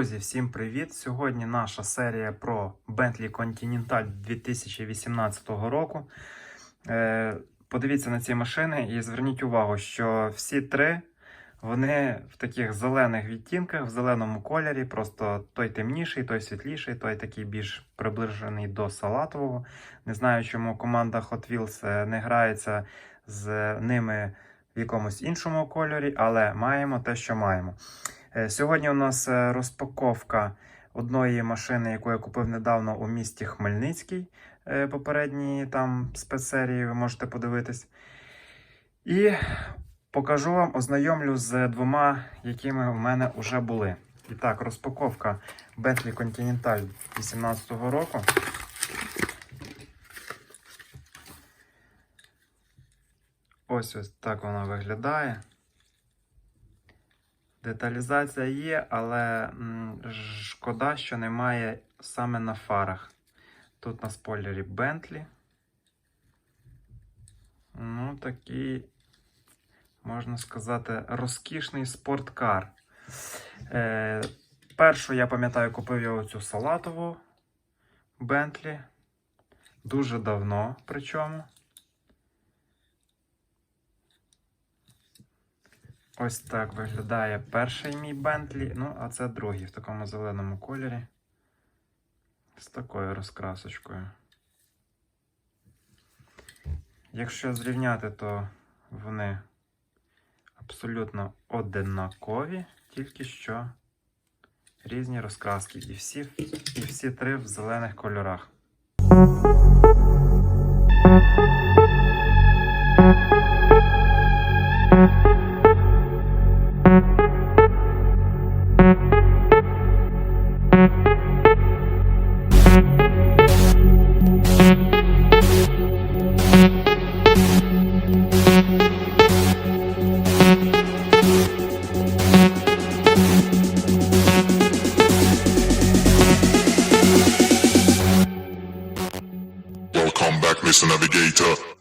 Всім привіт! Сьогодні наша серія про Bentley Continental 2018 року. Е, Подивіться на ці машини і зверніть увагу, що всі три вони в таких зелених відтінках, в зеленому кольорі. Просто той темніший, той світліший, той такий більш приближений до салатового. Не знаю, чому команда Hot Wheels е, не грається з ними в якомусь іншому кольорі, але маємо те, що маємо. Е, Сьогодні у нас е, розпаковка одної машини, яку я купив недавно у місті Хмельницький. Е, Попередній там спецсерії ви можете подивитись. І покажу вам, ознайомлю з двома, якими в мене вже були. І так, розпаковка Bentley Continental 2018 року. Ось ось так вона виглядає. Деталізація є, але шкода, що немає саме на фарах. Тут на спойлері Bentley. Ну, такий, можна сказати, розкішний спорткар. Е, першу, я пам'ятаю, купив я оцю салатову Bentley. Дуже давно причому. Ось так виглядає перший мій Бентлі. Ну, а це другий в такому зеленому кольорі. З такою розкрасочкою. Якщо зрівняти, то вони абсолютно одинакові, тільки що різні розкраски. І всі, і всі три в зелених кольорах. Welcome back, Mr. Navigator.